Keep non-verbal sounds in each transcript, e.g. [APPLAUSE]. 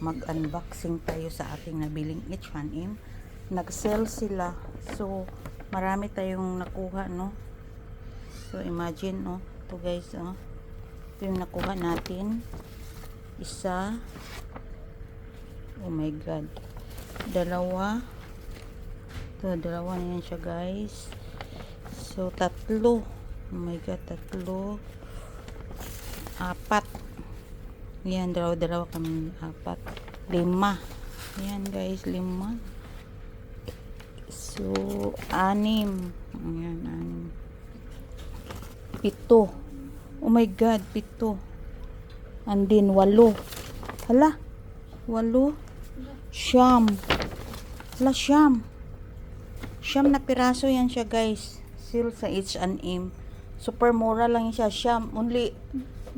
Mag-unboxing tayo sa ating nabiling H1M. Nag-sell sila. So, marami tayong nakuha, no? So, imagine, no? Ito guys, oh. Ito yung nakuha natin. Isa. Oh my God. Dalawa. Ito, dalawa na yan siya, guys. So, tatlo. Oh my God, tatlo. Apat. Yan, dalawa-dalawa kami apat. Lima. Yan guys, lima. So, anim. Ayan, anim. Pito. Oh my God, pito. And then, walo. Hala. Walo. Siyam. Hala, siyam. Siyam na piraso yan siya guys. Seal sa H&M. Super mura lang siya. Siyam. Only,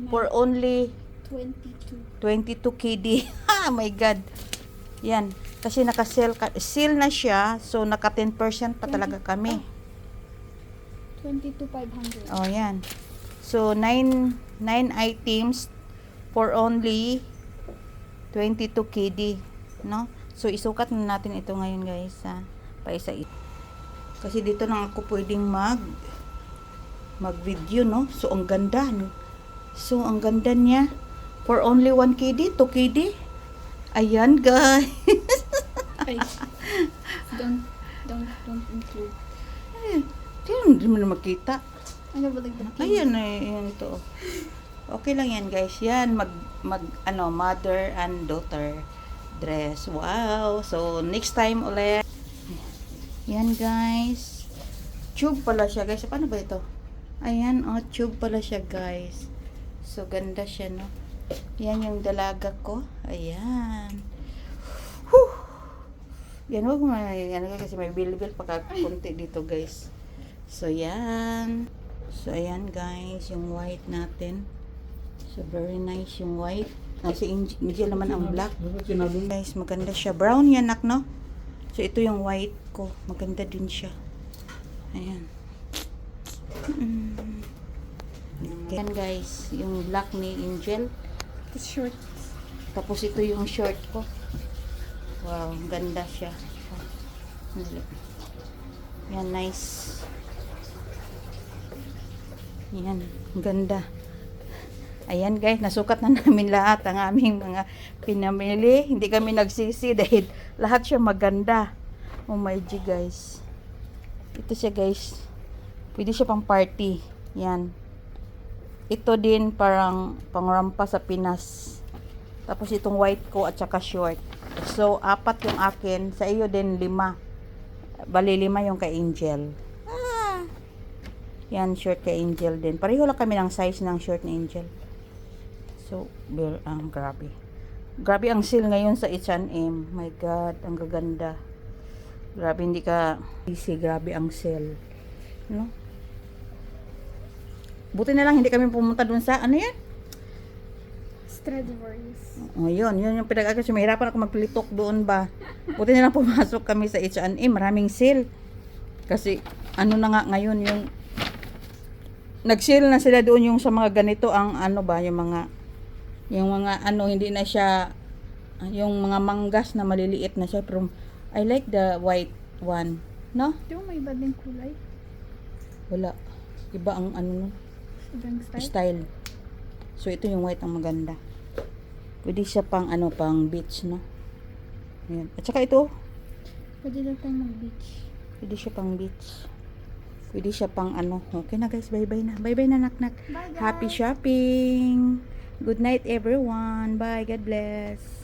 for only 22. 22 KD. Ha, my God. Yan. Kasi naka-sell, ka- seal na siya. So, naka 10% pa talaga kami. 22,500. Oh, yan. So, 9, 9 items for only 22 KD. No? So, isukat na natin ito ngayon, guys. Ha? Paisa ito. Kasi dito lang ako pwedeng mag mag-video, no? So, ang ganda, no? So, ang ganda niya. For only 1 KD, 2 KD. Ayan, guys. [LAUGHS] Ay. don't, don't, don't include. Hindi mo na makita. Ano ba like Ayan na yun ito. Okay lang yan guys. Yan mag mag ano mother and daughter dress. Wow. So next time ulit. Yan guys. Tube pala siya guys. Paano ba ito? Ayan oh tube pala siya guys. So ganda siya no. Yan yung dalaga ko. Ayan. Whew. Yan wag mo yan kasi may bilbil pa kunti dito guys. So yan. So ayan guys, yung white natin. So very nice yung white. Ah, si naman ang black. Guys, maganda siya. Brown yan nak no? So ito yung white ko. Maganda din siya. Ayan. Mm. Ayan guys, yung black ni Angel. It's short. Tapos ito yung short ko. Wow, ganda siya. Yan, nice. Yan, ganda. Ayan guys, nasukat na [LAUGHS] namin lahat ang aming mga pinamili. Hindi kami nagsisi dahil lahat siya maganda. Oh my G guys. Ito siya guys. Pwede siya pang party. Yan. Ito din parang pangrampa sa Pinas. Tapos itong white ko at saka short. So, apat yung akin. Sa iyo din, lima. Bali, lima yung kay Angel. Ah. Yan, short kay Angel din. Pareho lang kami ng size ng short ni Angel. So, ber, ang grabe. Grabe ang sale ngayon sa H&M. My God, ang gaganda. Grabe, hindi ka easy. Grabe ang sale. No? Buti na lang, hindi kami pumunta dun sa, ano yan? Stradivarius. Oh, yun, yun yung pinag kasi mahirapan ako magplitok doon ba. Buti na lang [LAUGHS] pumasok kami sa H&M, maraming sale. Kasi ano na nga ngayon yung nag-sale na sila doon yung sa mga ganito ang ano ba, yung mga yung mga ano hindi na siya yung mga manggas na maliliit na siya pero I like the white one. No? Di ba may iba din kulay? Wala. Iba ang ano no, Ibang style? style. So ito yung white ang maganda. Pwede siya pang ano pang beach no. Ayan. At saka ito, Pwede daw tayo mag-beach. pwede siya pang beach. Pwede siya pang ano. Okay na guys, bye-bye na. Bye-bye na nak-nak. Bye guys! Happy shopping. Good night everyone. Bye. God bless.